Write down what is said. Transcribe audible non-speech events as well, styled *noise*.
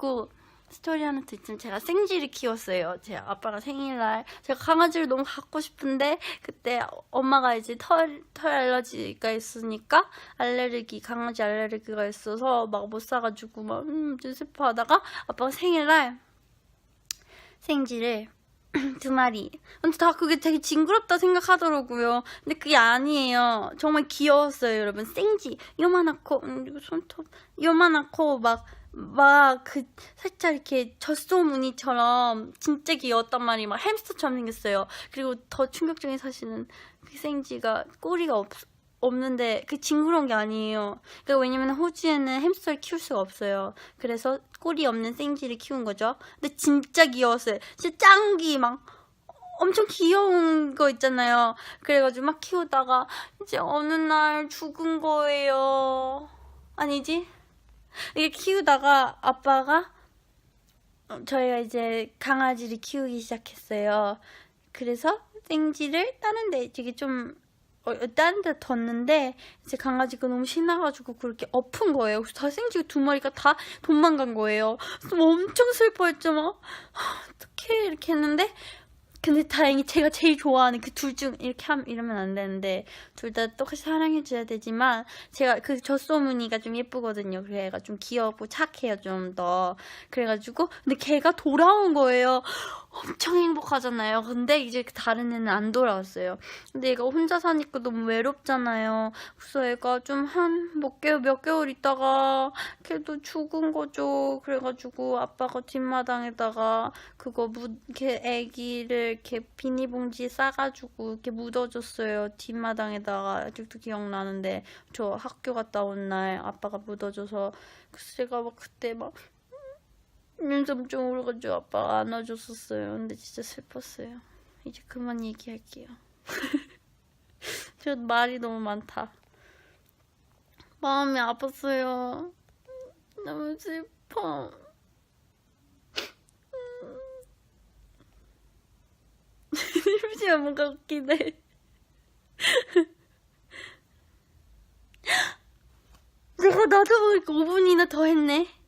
그리고 스토리 하나 더 있지만 제가 생쥐를 키웠어요. 제 아빠가 생일날 제가 강아지를 너무 갖고 싶은데 그때 엄마가 이제 털, 털 알러지가 있으니까 알레르기 강아지 알레르기가 있어서 막 못 사가지고 막 음, 좀 슬퍼하다가 아빠가 생일날 생쥐를 *clears throat* 두 마리. 근데 다 그게 되게 징그럽다 생각하더라고요. 근데 그게 아니에요. 정말 귀여웠어요, 여러분. 생쥐. 요만하고, 음, 손톱. 요만하고, 막, 막, 그, 살짝 이렇게 젖소 무늬처럼 진짜 귀여웠단 말이에요. 막 햄스터처럼 생겼어요. 그리고 더 충격적인 사실은 그 생쥐가 꼬리가 없, 없는데 그 징그러운 게 아니에요. 그러니까 왜냐면 호주에는 햄스터를 키울 수가 없어요. 그래서 꼬리 없는 생쥐를 키운 거죠. 근데 진짜 귀여웠어요. 진짜 짱귀 막 엄청 귀여운 거 있잖아요. 그래가지고 막 키우다가 이제 어느 날 죽은 거예요. 아니지? 이게 키우다가 아빠가 어, 저희가 이제 강아지를 키우기 시작했어요. 그래서 생쥐를 다른 데 되게 좀 어, 다른 데 뒀는데 이제 강아지가 너무 신나가지고 그렇게 엎은 거예요. 그래서 다 생쥐가 두 마리가 다 도망간 거예요. 엄청 슬퍼했죠. 막 하, 어떡해 이렇게 했는데 근데 다행히 제가 제일 좋아하는 그 둘 중 이렇게 하면 이러면 안 되는데 둘 다 똑같이 사랑해줘야 되지만 제가 그 젖소무늬가 좀 예쁘거든요. 그래가 좀 귀엽고 착해요 좀 더. 그래가지고 근데 걔가 돌아온 거예요. 엄청 행복하잖아요. 근데 이제 그 다른 애는 안 돌아왔어요. 근데 얘가 혼자 사니까 너무 외롭잖아요. 그래서 애가 좀 한 몇 개월 몇 개월 있다가 걔도 죽은 거죠. 그래가지고 아빠가 뒷마당에다가 그거 묻 이렇게 애기를 이렇게 비닐봉지 싸가지고 이렇게 묻어줬어요. 뒷마당에다가 아직도 기억나는데 저 학교 갔다 온 날 아빠가 묻어줘서 그래서 제가 막 그때 막 엄청 울어가지고 아빠가 안아줬었어요. 근데 진짜 슬펐어요. 이제 그만 얘기할게요. *laughs* 저 말이 너무 많다. 마음이 아팠어요. 너무 슬퍼. 잠시만 *laughs* 뭔가 웃기네. *laughs* 내가 나도 모르게 5분이나 더 했네.